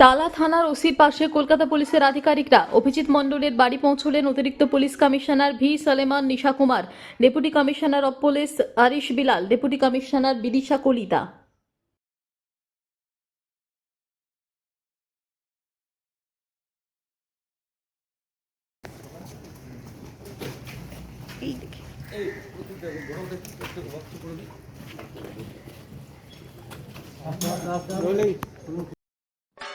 টালা থানার ওসির পাশে কলকাতা পুলিশের আধিকারিকরা অভিজিৎ মণ্ডলের বাড়ি পৌঁছলেন অতিরিক্ত police commissioner V Solomon Nisha Kumar, deputy commissioner of police Arish Bilal, deputy commissioner Bidisha Kalita.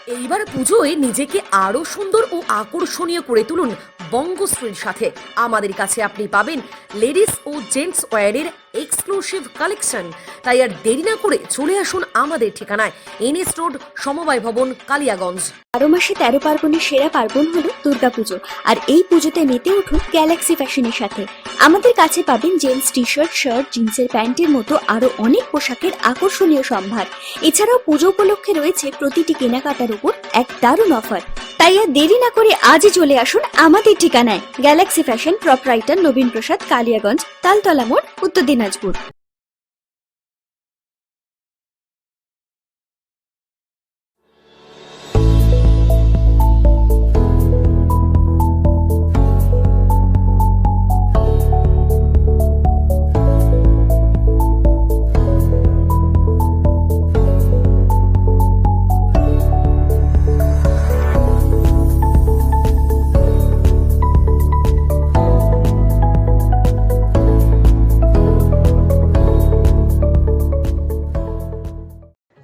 এইবার পুজোয় নিজেকে আরও সুন্দর ও আকর্ষণীয় করে তুলুন বঙ্গশ্রীর সাথে। আমাদের কাছে আপনি পাবেন লেডিস ও জেন্টস ওয়্যারের এক্সক্লুসিভ কালেকশন। তাই আর দেরি না করে চলে আসুন আমাদের ঠিকানায়, এনএস রোড, সমবায় ভবন, কালিয়াগঞ্জ। বারো মাসে তেরো পার্বণের সেরা পার্বণ হলো দুর্গাপুজো আর এই পুজোতে মেতে উঠুন গ্যালাক্সি ফ্যাশনের সাথে। আমাদের কাছে পাবেন জেন্টস টি শার্ট শার্ট, জিন্সের প্যান্টের মতো আরও অনেক পোশাকের আকর্ষণীয় সম্ভার। এছাড়াও পুজো উপলক্ষে রয়েছে প্রতিটি কেনাকাটার উপর এক দারুণ অফার। তাই আর দেরি না করে আজই চলে আসুন আমাদের ঠিকানায়। Galaxy fashion proprietor Nabin Prasad, Kaliaganj, Taltala মোড়, উত্তর দিনাজপুর।